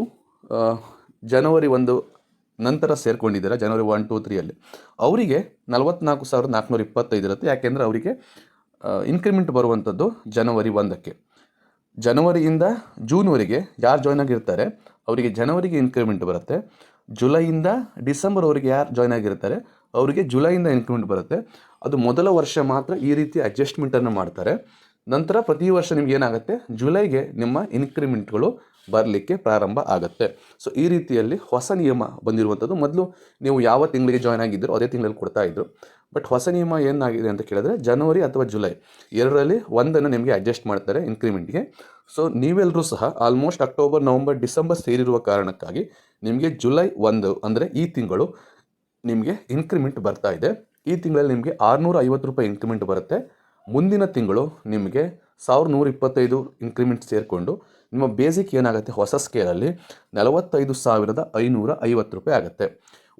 ಜನವರಿ ಒಂದು ನಂತರ ಸೇರ್ಕೊಂಡಿದ್ದಾರೆ? ಜನವರಿ ಒನ್ ಟೂ ತ್ರೀಯಲ್ಲಿ ಅವರಿಗೆ ನಲವತ್ನಾಲ್ಕು ಸಾವಿರದ ನಾಲ್ಕುನೂರ ಇಪ್ಪತ್ತೈದು ಇರುತ್ತೆ. ಯಾಕೆಂದರೆ ಅವರಿಗೆ ಇನ್ಕ್ರಿಮೆಂಟ್ ಬರುವಂಥದ್ದು ಜನವರಿ ಒಂದಕ್ಕೆ. ಜನವರಿಯಿಂದ ಜೂನ್ವರೆಗೆ ಯಾರು ಜಾಯ್ನ್ ಆಗಿರ್ತಾರೆ? ಅವರಿಗೆ ಜನವರಿಗೆ ಇನ್ಕ್ರಿಮೆಂಟ್ ಬರುತ್ತೆ. ಜುಲೈಯಿಂದ ಡಿಸೆಂಬರ್ವರೆಗೆ ಯಾರು ಜಾಯ್ನ್ ಆಗಿರ್ತಾರೆ, ಅವರಿಗೆ ಜುಲೈಯಿಂದ ಇನ್ಕ್ರಿಮೆಂಟ್ ಬರುತ್ತೆ. ಅದು ಮೊದಲ ವರ್ಷ ಮಾತ್ರ ಈ ರೀತಿ ಅಡ್ಜಸ್ಟ್ಮೆಂಟನ್ನು ಮಾಡ್ತಾರೆ. ನಂತರ ಪ್ರತಿ ವರ್ಷ ನಿಮ್ಗೆ ಏನಾಗುತ್ತೆ? ಜುಲೈಗೆ ನಿಮ್ಮ ಇನ್ಕ್ರಿಮೆಂಟ್ಗಳು ಬರಲಿಕ್ಕೆ ಪ್ರಾರಂಭ ಆಗುತ್ತೆ. ಸೊ ಈ ರೀತಿಯಲ್ಲಿ ಹೊಸ ನಿಯಮ ಬಂದಿರುವಂಥದ್ದು. ಮೊದಲು ನೀವು ಯಾವ ತಿಂಗಳಿಗೆ ಜಾಯ್ನ್ ಆಗಿದ್ದರೂ ಅದೇ ತಿಂಗಳಲ್ಲಿ ಕೊಡ್ತಾ ಇದ್ರು. ಬಟ್ ಹೊಸ ನಿಯಮ ಏನಾಗಿದೆ ಅಂತ ಕೇಳಿದ್ರೆ ಜನವರಿ ಅಥವಾ ಜುಲೈ ಎರಡರಲ್ಲಿ ಒಂದನ್ನು ನಿಮಗೆ ಅಡ್ಜಸ್ಟ್ ಮಾಡ್ತಾರೆ ಇನ್ಕ್ರಿಮೆಂಟ್ಗೆ ಸೊ ನೀವೆಲ್ಲರೂ ಸಹ ಆಲ್ಮೋಸ್ಟ್ ಅಕ್ಟೋಬರ್ ನವಂಬರ್ ಡಿಸೆಂಬರ್ ಸೇರಿರುವ ಕಾರಣಕ್ಕಾಗಿ ನಿಮಗೆ ಜುಲೈ ಒಂದು ಅಂದರೆ ಈ ತಿಂಗಳು ನಿಮಗೆ ಇನ್ಕ್ರಿಮೆಂಟ್ ಬರ್ತಾ ಇದೆ. ಈ ತಿಂಗಳಲ್ಲಿ ನಿಮಗೆ ಆರುನೂರ ಐವತ್ತು ರೂಪಾಯಿ ಇನ್ಕ್ರಿಮೆಂಟ್ ಬರುತ್ತೆ. ಮುಂದಿನ ತಿಂಗಳು ನಿಮಗೆ ಸಾವಿರದ ನೂರ ಇಪ್ಪತ್ತೈದು ಇನ್ಕ್ರಿಮೆಂಟ್ ಸೇರಿಕೊಂಡು ನಿಮ್ಮ ಬೇಸಿಕ್ ಏನಾಗುತ್ತೆ ಹೊಸ ಸ್ಕೇಲಲ್ಲಿ ನಲವತ್ತೈದು ಸಾವಿರದ ಐನೂರ ಐವತ್ತು ರೂಪಾಯಿ ಆಗುತ್ತೆ.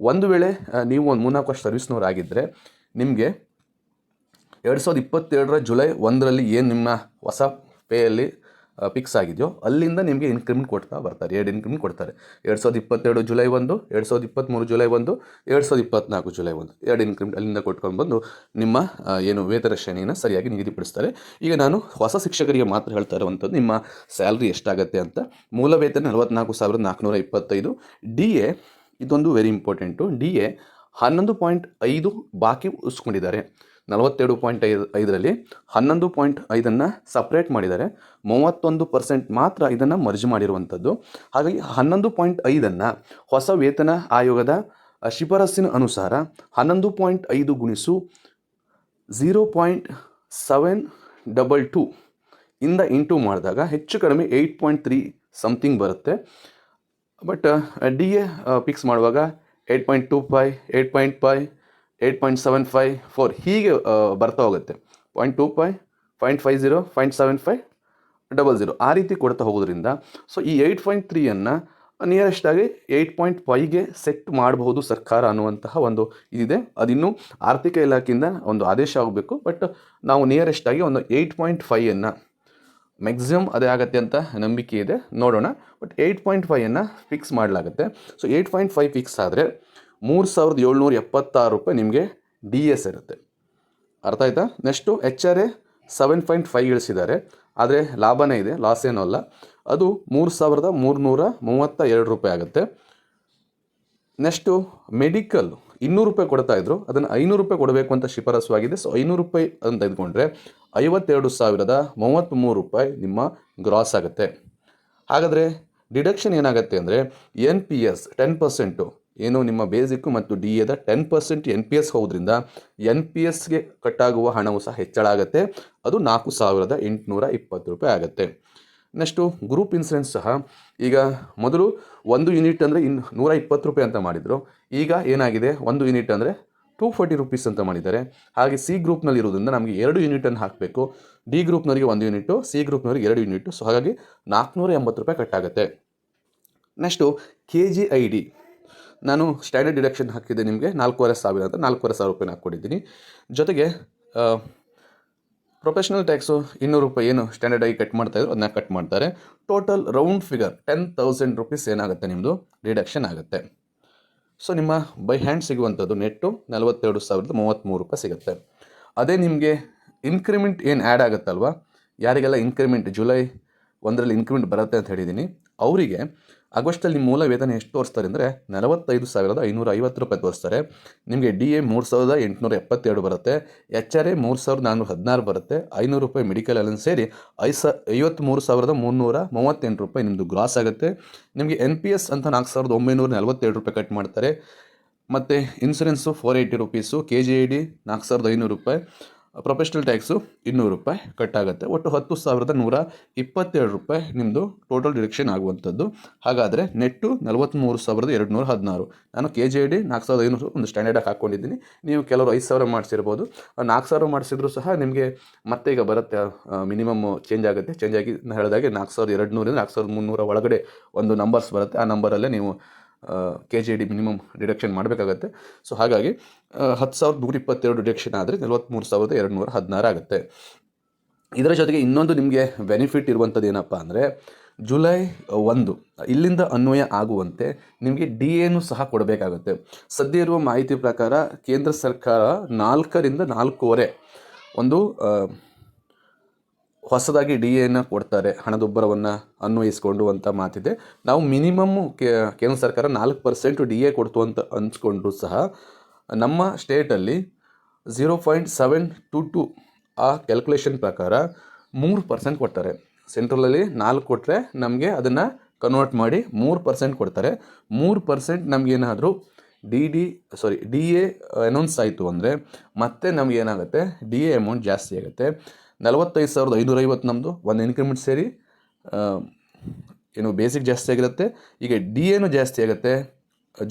ಒಂದು ವೇಳೆ ನೀವು ಒಂದು ಮೂರ್ನಾಲ್ಕು ವರ್ಷ ಸರ್ವಿಸ್ನವ್ರು ಆಗಿದ್ದರೆ ನಿಮಗೆ ಎರಡು ಸಾವಿರದ ಇಪ್ಪತ್ತೆರಡರ ಜುಲೈ ಒಂದರಲ್ಲಿ ಏನು ನಿಮ್ಮ ಹೊಸ ಪೇಯಲ್ಲಿ ಫಿಕ್ಸ್ ಆಗಿದೆಯೋ, ಅಲ್ಲಿಂದ ನಿಮಗೆ ಇನ್ಕ್ರಿಮೆಂಟ್ ಕೊಡ್ತಾ ಬರ್ತಾರೆ, ಎರಡು ಇನ್ಕ್ರಿಮೆಂಟ್ ಕೊಡ್ತಾರೆ. ಎರಡು ಸಾವಿರದ ಇಪ್ಪತ್ತೆರಡು ಜುಲೈ ಒಂದು, ಎರಡು ಸಾವಿರದ ಇಪ್ಪತ್ತ್ಮೂರು ಜುಲೈ ಒಂದು, ಎರಡು ಸಾವಿರದ ಇಪ್ಪತ್ತ್ನಾಲ್ಕು ಜುಲೈ ಒಂದು. ಎರಡು ಇನ್ಕ್ರಿಮೆಂಟ್ ಅಲ್ಲಿಂದ ಕೊಟ್ಕೊಂಡು ಬಂದು ನಿಮ್ಮ ಏನು ವೇತನ ಶ್ರೇಣಿಯನ್ನು ಸರಿಯಾಗಿ ನಿಗದಿಪಡಿಸ್ತಾರೆ. ಈಗ ನಾನು ಹೊಸ ಶಿಕ್ಷಕರಿಗೆ ಮಾತ್ರ ಹೇಳ್ತಾ ಇರುವಂಥದ್ದು, ನಿಮ್ಮ ಸ್ಯಾಲ್ರಿ ಎಷ್ಟಾಗುತ್ತೆ ಅಂತ. ಮೂಲ ವೇತನ ನಲವತ್ನಾಲ್ಕು ಸಾವಿರದ ನಾಲ್ಕುನೂರ ಇಪ್ಪತ್ತೈದು. ಡಿ ಎ ಇದೊಂದು ವೆರಿ ಇಂಪಾರ್ಟೆಂಟು ಡಿ ಎ ಹನ್ನೊಂದು ಪಾಯಿಂಟ್ ಐದು ಬಾಕಿ ಉಳಿಸ್ಕೊಂಡಿದ್ದಾರೆ. ನಲವತ್ತೆರಡು ಪಾಯಿಂಟ್ ಐದು ಐದರಲ್ಲಿ ಹನ್ನೊಂದು ಪಾಯಿಂಟ್ ಐದನ್ನು ಸಪ್ರೇಟ್ ಮಾಡಿದ್ದಾರೆ. ಮೂವತ್ತೊಂದು ಪರ್ಸೆಂಟ್ ಮಾತ್ರ ಇದನ್ನು ಮರ್ಜ್ ಮಾಡಿರುವಂಥದ್ದು. ಹಾಗಾಗಿ ಹನ್ನೊಂದು ಪಾಯಿಂಟ್ ಐದನ್ನು ಹೊಸ ವೇತನ ಆಯೋಗದ ಶಿಫಾರಸ್ಸಿನ ಅನುಸಾರ ಹನ್ನೊಂದು ಪಾಯಿಂಟ್ ಐದು ಗುಣಿಸು zero point seven double two ಇಂದ ಇಂಟು ಮಾಡಿದಾಗ ಹೆಚ್ಚು ಕಡಿಮೆ ಏಯ್ಟ್ ಪಾಯಿಂಟ್ ತ್ರೀ ಸಮಥಿಂಗ್ ಬರುತ್ತೆ. ಬಟ್ ಡಿ ಎ ಫಿಕ್ಸ್ ಮಾಡುವಾಗ eight point two five eight point five eight point seven five four ಹೀಗೆ ಬರ್ತಾ ಹೋಗುತ್ತೆ. Point two five point five zero point seven five double zero ಆ ರೀತಿ ಕೊಡ್ತಾ ಹೋಗೋದ್ರಿಂದ so ಈ ಏಯ್ಟ್ ಪಾಯಿಂಟ್ ತ್ರೀಯನ್ನು ನಿಯರೆಸ್ಟ್ ಆಗಿ ಏಯ್ಟ್ ಪಾಯಿಂಟ್ ಫೈವ್ಗೆ ಸೆಟ್ ಮಾಡಬಹುದು ಸರ್ಕಾರ ಅನ್ನುವಂತಹ ಒಂದು ಇದಿದೆ. ಅದಿನ್ನೂ ಆರ್ಥಿಕ ಇಲಾಖೆಯಿಂದ ಒಂದು ಆದೇಶ ಆಗಬೇಕು ಬಟ್ ನಾವು ನಿಯರೆಸ್ಟ್ ಆಗಿ ಒಂದು ಏಯ್ಟ್ ಪಾಯಿಂಟ್ ಫೈಯನ್ನು ಮ್ಯಾಕ್ಸಿಮಮ್ ಅದೇ ಆಗುತ್ತೆ ಅಂತ ನಂಬಿಕೆ ಇದೆ. ನೋಡೋಣ. ಬಟ್ ಏಯ್ಟ್ ಪಾಯಿಂಟ್ ಫೈವನ್ನು ಫಿಕ್ಸ್ ಮಾಡಲಾಗುತ್ತೆ. So eight point five fix ಆದರೆ ಮೂರು ಸಾವಿರದ ಏಳ್ನೂರ ಎಪ್ಪತ್ತಾರು ರೂಪಾಯಿ ನಿಮಗೆ ಡಿ ಎಸ್ ಇರುತ್ತೆ. ಅರ್ಥ ಆಯ್ತಾ? Next H R A seven point five ಇಳಿಸಿದ್ದಾರೆ. ಆದರೆ ಲಾಭನೇ ಇದೆ ಲಾಸ್ ಏನೂ ಅಲ್ಲ. ಅದು ಮೂರು ಸಾವಿರದ ಮೂರುನೂರ ಮೂವತ್ತ ಎರಡು ರೂಪಾಯಿ ಆಗುತ್ತೆ. ನೆಕ್ಸ್ಟು ಮೆಡಿಕಲ್ ಇನ್ನೂರು ರೂಪಾಯಿ ಕೊಡ್ತಾ ಇದ್ರು. ಅದನ್ನು ಐನೂರು ರೂಪಾಯಿ ಕೊಡಬೇಕು ಅಂತ ಶಿಫಾರಸು ಆಗಿದೆ ಸೊ ಐನೂರು ರೂಪಾಯಿ ಅಂತ ತೆಗೆದುಕೊಂಡ್ರೆ ಐವತ್ತೆರಡು ಸಾವಿರದ ಮೂವತ್ತ್ಮೂರು ರೂಪಾಯಿ ನಿಮ್ಮ ಗ್ರಾಸ್ ಆಗುತ್ತೆ. ಹಾಗಾದರೆ ಡಿಡಕ್ಷನ್ ಏನಾಗುತ್ತೆ ಅಂದರೆ N P S ten percent ಏನು ನಿಮ್ಮ ಬೇಸಿಕ್ಕು ಮತ್ತು ಡಿ ಎದ ten percent N P S ಹೋದ್ರಿಂದ N P ಎಸ್ಗೆ ಕಟ್ಟಾಗುವ ಹಣವು ಸಹ ಹೆಚ್ಚಳ ಆಗುತ್ತೆ. ಅದು ನಾಲ್ಕು ಸಾವಿರದ ಎಂಟುನೂರ ಇಪ್ಪತ್ತು ರೂಪಾಯಿ ಆಗುತ್ತೆ. ನೆಕ್ಸ್ಟು ಗ್ರೂಪ್ ಇನ್ಸೂರೆನ್ಸ್ ಸಹ, ಈಗ ಮೊದಲು ಒಂದು ಯೂನಿಟ್ ಅಂದರೆ ಇನ್ ನೂರ ಇಪ್ಪತ್ತು ರೂಪಾಯಿ ಅಂತ ಮಾಡಿದರು. ಈಗ ಏನಾಗಿದೆ? ಒಂದು ಯೂನಿಟ್ ಅಂದರೆ ಟೂ ಫೋರ್ಟಿ ರುಪೀಸ್ ಅಂತ ಮಾಡಿದ್ದಾರೆ. ಹಾಗೆ ಸಿ ಗ್ರೂಪ್ನಲ್ಲಿ ಇರೋದ್ರಿಂದ ನಮಗೆ ಎರಡು ಯೂನಿಟನ್ನು ಹಾಕಬೇಕು. ಡಿ ಗ್ರೂಪ್ನವರಿಗೆ ಒಂದು ಯೂನಿಟು ಸಿ ಗ್ರೂಪ್ನವರಿಗೆ ಎರಡು ಯೂನಿಟು ಸೊ ಹಾಗಾಗಿ ನಾಲ್ಕುನೂರ ಎಂಬತ್ತು ರೂಪಾಯಿ ಕಟ್ಟಾಗುತ್ತೆ. Next K G I D ನಾನು ಸ್ಟ್ಯಾಂಡರ್ಡ್ ಡಿಡಕ್ಷನ್ ಹಾಕಿದ್ದೆ ನಿಮಗೆ ನಾಲ್ಕೂವರೆ ಸಾವಿರ ಅಂತ, ನಾಲ್ಕೂವರೆ ಸಾವಿರ ರೂಪಾಯಿ ಹಾಕ್ಕೊಟ್ಟಿದ್ದೀನಿ. ಜೊತೆಗೆ ಪ್ರೊಫೆಷನಲ್ ಟ್ಯಾಕ್ಸು ಇನ್ನೂರು ರೂಪಾಯಿ ಏನು ಸ್ಟ್ಯಾಂಡರ್ಡ್ ಆಗಿ ಕಟ್ ಮಾಡ್ತಾಯಿದ್ರು ಅದನ್ನ ಕಟ್ ಮಾಡ್ತಾರೆ. Total round figure ten thousand rupees ಏನಾಗುತ್ತೆ ನಿಮ್ಮದು ಡಿಡಕ್ಷನ್ ಆಗುತ್ತೆ. ಸೊ ನಿಮ್ಮ ಬೈ ಹ್ಯಾಂಡ್ ಸಿಗುವಂಥದ್ದು ನೆಟ್ಟು ನಲವತ್ತೆರಡು ಸಾವಿರದ ಮೂವತ್ತ್ಮೂರು ರೂಪಾಯಿ ಸಿಗುತ್ತೆ. ಅದೇ ನಿಮಗೆ ಇನ್ಕ್ರಿಮೆಂಟ್ ಏನು ಆ್ಯಡ್ ಆಗುತ್ತಲ್ವ? ಯಾರಿಗೆಲ್ಲ ಇನ್ಕ್ರಿಮೆಂಟ್ ಜುಲೈ ಒಂದರಲ್ಲಿ ಇನ್ಕ್ರಿಮೆಂಟ್ ಬರುತ್ತೆ ಅಂತ ಹೇಳಿದ್ದೀನಿ, ಅವರಿಗೆ ಆಗಸ್ಟಲ್ಲಿ ಮೂಲ ವೇತನ ಎಷ್ಟು ತೋರಿಸ್ತಾರೆ ಅಂದರೆ ನಲವತ್ತೈದು ಸಾವಿರದ ಐನೂರ ಐವತ್ತು ರೂಪಾಯಿ ತೋರಿಸ್ತಾರೆ. ನಿಮಗೆ ಡಿ ಎ ಮೂರು ಸಾವಿರದ ಎಂಟುನೂರ ಎಪ್ಪತ್ತೆರಡು ಬರುತ್ತೆ. ಎಚ್ ಆರ್ ಎ ಮೂರು ಸಾವಿರದ ನಾನ್ನೂರ ಹದಿನಾರು ಬರುತ್ತೆ. ಐನೂರು ರೂಪಾಯಿ ಮೆಡಿಕಲ್ ಅಲನ್ನು ಸೇರಿ ಐದು ಸ ಐವತ್ತ್ಮೂರು ಸಾವಿರದ ಮುನ್ನೂರ ಮೂವತ್ತೆಂಟು ರೂಪಾಯಿ ನಿಮ್ಮದು ಗ್ರಾಸ್ ಆಗುತ್ತೆ. ನಿಮಗೆ ಎನ್ ಪಿ ಎಸ್ ಅಂತ ನಾಲ್ಕು ಸಾವಿರದ ಒಂಬೈನೂರ ನಲವತ್ತೆರಡು ರೂಪಾಯಿ ಕಟ್ ಮಾಡ್ತಾರೆ. ಮತ್ತು insurance four eighty rupees, K G I D ನಾಲ್ಕು ಸಾವಿರದ ಐನೂರು ರೂಪಾಯಿ. ಪ್ರೊಫೆಷ್ನಲ್ ಟ್ಯಾಕ್ಸು ಇನ್ನೂರು ರೂಪಾಯಿ ಕಟ್ಟಾಗುತ್ತೆ. ಒಟ್ಟು ಹತ್ತು ಸಾವಿರದ ನೂರ ಇಪ್ಪತ್ತೇಳು ರೂಪಾಯಿ ನಿಮ್ಮದು ಟೋಟಲ್ ಡಿಡಕ್ಷನ್ ಆಗುವಂಥದ್ದು. ಹಾಗಾದರೆ ನೆಟ್ಟು ನಲವತ್ತ್ಮೂರು ಸಾವಿರದ ಎರಡು ನೂರ ಹದಿನಾರು. ನಾನು ಕೆ ಜಿ ಐ ಡಿ ನಾಲ್ಕು ಸಾವಿರದ ಐನೂರು ಒಂದು ಸ್ಟ್ಯಾಂಡರ್ಡಾಗಿ ಹಾಕ್ಕೊಂಡಿದ್ದೀನಿ ನೀವು ಕೆಲವರು ಐದು ಸಾವಿರ ಮಾಡಿಸಿರ್ಬೋದು. ನಾಲ್ಕು ಸಾವಿರ ಮಾಡಿಸಿದ್ರು ಸಹ ನಿಮಗೆ ಮತ್ತೆ ಈಗ ಬರುತ್ತೆ ಮಿನಿಮಮ್ ಚೇಂಜ್ ಆಗುತ್ತೆ. ಚೇಂಜ್ ಆಗಿ ಹೇಳಿದಾಗೆ ನಾಲ್ಕು ಸಾವಿರದ ಎರಡು ನೂರಿಂದ ನಾಲ್ಕು ಸಾವಿರದ ಮುನ್ನೂರ ಒಳಗಡೆ ಒಂದು ನಂಬರ್ಸ್ ಬರುತ್ತೆ. ಆ ನಂಬರಲ್ಲೇ ನೀವು K G D minimum deduction ಮಾಡಬೇಕಾಗತ್ತೆ. ಸೊ ಹಾಗಾಗಿ ಹತ್ತು ಸಾವಿರದ ನೂರ ಇಪ್ಪತ್ತೆರಡು ಡಿಡಕ್ಷನ್ ಆದರೆ ನಲವತ್ತ್ಮೂರು ಸಾವಿರದ ಎರಡು ನೂರ ಹದಿನಾರು ಆಗುತ್ತೆ. ಇದರ ಜೊತೆಗೆ ಇನ್ನೊಂದು ನಿಮಗೆ ಬೆನಿಫಿಟ್ ಇರುವಂಥದ್ದು ಏನಪ್ಪ ಅಂದರೆ, ಜುಲೈ ಒಂದು, ಇಲ್ಲಿಂದ ಅನ್ವಯ ಆಗುವಂತೆ ನಿಮಗೆ ಡಿ ಎನು ಸಹ ಕೊಡಬೇಕಾಗುತ್ತೆ. ಸದ್ಯ ಇರುವ ಮಾಹಿತಿ ಪ್ರಕಾರ ಕೇಂದ್ರ ಸರ್ಕಾರ ನಾಲ್ಕರಿಂದ ನಾಲ್ಕೂವರೆ ಒಂದು ಹೊಸದಾಗಿ ಡಿ ಎನ ಕೊಡ್ತಾರೆ, ಹಣದುಬ್ಬರವನ್ನು ಅನ್ವಯಿಸ್ಕೊಂಡು ಅಂತ ಮಾತಿದೆ. ನಾವು ಮಿನಿಮಮ್ಮು ಕೇಂದ್ರ ಸರ್ಕಾರ ನಾಲ್ಕು ಪರ್ಸೆಂಟ್ ಡಿ ಎ ಕೊಡ್ತು ಅಂತ ಅನ್ಸ್ಕೊಂಡ್ರು ಸಹ, ನಮ್ಮ ಸ್ಟೇಟಲ್ಲಿ zero point seven two two ಆ ಕ್ಯಾಲ್ಕುಲೇಷನ್ ಪ್ರಕಾರ ಮೂರು ಪರ್ಸೆಂಟ್ ಕೊಡ್ತಾರೆ. ಸೆಂಟ್ರಲಲ್ಲಿ ನಾಲ್ಕು ಕೊಟ್ಟರೆ ನಮಗೆ ಅದನ್ನು ಕನ್ವರ್ಟ್ ಮಾಡಿ ಮೂರು ಪರ್ಸೆಂಟ್ ಕೊಡ್ತಾರೆ. ಮೂರು percent ನಮಗೇನಾದರೂ D D sorry D A announce ಆಯಿತು ಅಂದರೆ ಮತ್ತೆ ನಮಗೇನಾಗುತ್ತೆ, ಡಿ ಎ ಅಮೌಂಟ್ ಜಾಸ್ತಿ ಆಗುತ್ತೆ. ನಲವತ್ತೈದು ಸಾವಿರದ ಐನೂರೈವತ್ತು ನಮ್ಮದು ಒಂದು ಇನ್ಕ್ರಿಮೆಂಟ್ ಸೇರಿ ಏನು ಬೇಸಿಕ್ ಜಾಸ್ತಿ ಆಗಿರುತ್ತೆ. ಈಗ ಡಿ ಎನು ಜಾಸ್ತಿ ಆಗುತ್ತೆ.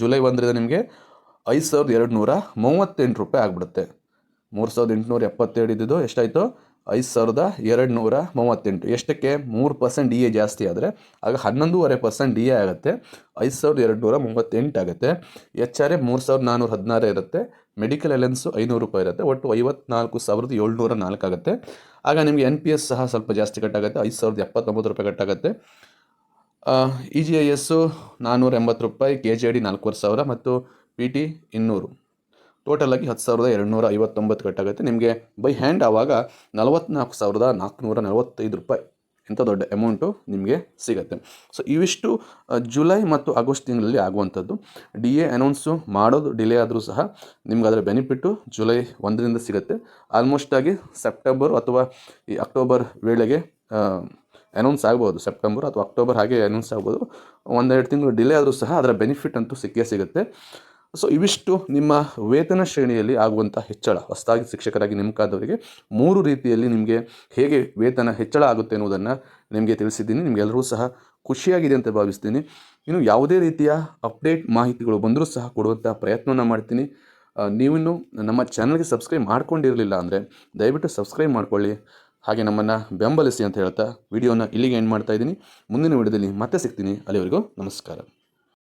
ಜುಲೈ ಒಂದರಿಂದ ನಿಮಗೆ ಐದು ಸಾವಿರದ ಎರಡು ನೂರ ಮೂವತ್ತೆಂಟು ರೂಪಾಯಿ ಆಗಿಬಿಡುತ್ತೆ. ಮೂರು ಸಾವಿರದ ಎಂಟುನೂರ ಎಪ್ಪತ್ತೇಳು ಇದ್ದಿದ್ದು ಎಷ್ಟಾಯಿತು? ಐದು ಸಾವಿರದ ಎರಡು ನೂರ ಮೂವತ್ತೆಂಟು. ಎಷ್ಟಕ್ಕೆ? ಮೂರು ಪರ್ಸೆಂಟ್ ಡಿ ಎ ಜಾಸ್ತಿ ಆದರೆ, ಆಗ ಹನ್ನೊಂದೂವರೆ ಪರ್ಸೆಂಟ್ ಡಿ ಎ ಆಗುತ್ತೆ. ಐದು ಸಾವಿರದ ಎರಡು ನೂರ ಮೂವತ್ತೆಂಟು ಆಗುತ್ತೆ. ಎಚ್ ಆರ್ ಎ ಮೂರು ಸಾವಿರದ ನಾನ್ನೂರ ಹದಿನಾರು ಇರುತ್ತೆ. ಮೆಡಿಕಲ್ ಅಲೆನ್ಸು ಐನೂರು ರೂಪಾಯಿ ಇರುತ್ತೆ. ಒಟ್ಟು ಐವತ್ನಾಲ್ಕು ಸಾವಿರದ ಏಳ್ನೂರ ನಾಲ್ಕು ಆಗುತ್ತೆ. ಆಗ ನಿಮಗೆ ಎನ್ ಪಿ ಎಸ್ ಸಹ ಸ್ವಲ್ಪ ಜಾಸ್ತಿ ಕಟ್ಟಾಗುತ್ತೆ. ಐದು ಸಾವಿರದ ಎಪ್ಪತ್ತೊಂಬತ್ತು ರೂಪಾಯಿ ಕಟ್ಟಾಗುತ್ತೆ. ಇ ಜಿ ಐ ಎಸ್ಸು ನಾನ್ನೂರ ಎಂಬತ್ತು ರೂಪಾಯಿ, ಕೆ ಜಿ ಐ ಡಿ ನಾಲ್ಕೂವರೆ ಸಾವಿರ ಮತ್ತು ಪಿ ಟಿ ಇನ್ನೂರು. ಟೋಟಲಾಗಿ ಹತ್ತು ಸಾವಿರದ ಎರಡುನೂರ ಐವತ್ತೊಂಬತ್ತು ಕಟ್ಟಾಗುತ್ತೆ. ನಿಮಗೆ ಬೈ ಹ್ಯಾಂಡ್ ಆವಾಗ ನಲವತ್ತ್ನಾಲ್ಕು ಸಾವಿರದ ನಾಲ್ಕುನೂರ ನಲವತ್ತೈದು ರೂಪಾಯಿ. ಇಂಥ ದೊಡ್ಡ ಅಮೌಂಟು ನಿಮಗೆ ಸಿಗುತ್ತೆ. ಸೊ ಇವಿಷ್ಟು ಜುಲೈ ಮತ್ತು ಆಗಸ್ಟ್ ತಿಂಗಳಲ್ಲಿ ಆಗುವಂಥದ್ದು. ಡಿ ಎ ಅನೌನ್ಸು ಮಾಡೋದು ಡಿಲೇ ಆದರೂ ಸಹ ನಿಮ್ಗೆ ಅದರ ಬೆನಿಫಿಟ್ಟು ಜುಲೈ ಒಂದರಿಂದ ಸಿಗುತ್ತೆ. ಆಲ್ಮೋಸ್ಟ್ ಆಗಿ ಸೆಪ್ಟೆಂಬರ್ ಅಥವಾ ಈ ಅಕ್ಟೋಬರ್ ವೇಳೆಗೆ ಅನೌನ್ಸ್ ಆಗ್ಬೋದು. ಸೆಪ್ಟೆಂಬರ್ ಅಥವಾ ಅಕ್ಟೋಬರ್ ಹಾಗೆ ಅನೌನ್ಸ್ ಆಗ್ಬೋದು. ಒಂದೆರಡು ತಿಂಗಳು ಡಿಲೇ ಆದರೂ ಸಹ ಅದರ ಬೆನಿಫಿಟ್ ಅಂತೂ ಸಿಕ್ಕೇ ಸಿಗುತ್ತೆ. ಸೊ ಇವಿಷ್ಟು ನಿಮ್ಮ ವೇತನ ಶ್ರೇಣಿಯಲ್ಲಿ ಆಗುವಂಥ ಹೆಚ್ಚಳ. ಹೊಸದಾಗಿ ಶಿಕ್ಷಕರಾಗಿ ನೇಮಕಾದವರಿಗೆ ಮೂರು ರೀತಿಯಲ್ಲಿ ನಿಮಗೆ ಹೇಗೆ ವೇತನ ಹೆಚ್ಚಳ ಆಗುತ್ತೆ ಎನ್ನುವುದನ್ನು ನಿಮಗೆ ತಿಳಿಸಿದ್ದೀನಿ. ನಿಮಗೆಲ್ಲರೂ ಸಹ ಖುಷಿಯಾಗಿದೆ ಅಂತ ಭಾವಿಸ್ತೀನಿ. ಇನ್ನು ಯಾವುದೇ ರೀತಿಯ ಅಪ್ಡೇಟ್ ಮಾಹಿತಿಗಳು ಬಂದರೂ ಸಹ ಕೊಡುವಂಥ ಪ್ರಯತ್ನವನ್ನು ಮಾಡ್ತೀನಿ. ನೀವಿನ್ನು ನಮ್ಮ ಚಾನಲ್ಗೆ ಸಬ್ಸ್ಕ್ರೈಬ್ ಮಾಡ್ಕೊಂಡಿರಲಿಲ್ಲ ಅಂದರೆ ದಯವಿಟ್ಟು ಸಬ್ಸ್ಕ್ರೈಬ್ ಮಾಡ್ಕೊಳ್ಳಿ. ಹಾಗೆ ನಮ್ಮನ್ನು ಬೆಂಬಲಿಸಿ ಅಂತ ಹೇಳ್ತಾ ವಿಡಿಯೋನ ಇಲ್ಲಿಗೆ ಎಂಡ್ ಮಾಡ್ತಾ ಇದ್ದೀನಿ. ಮುಂದಿನ ವಿಡಿಯೋದಲ್ಲಿ ಮತ್ತೆ ಸಿಗ್ತೀನಿ. ಅಲ್ಲಿವರೆಗೂ ನಮಸ್ಕಾರ.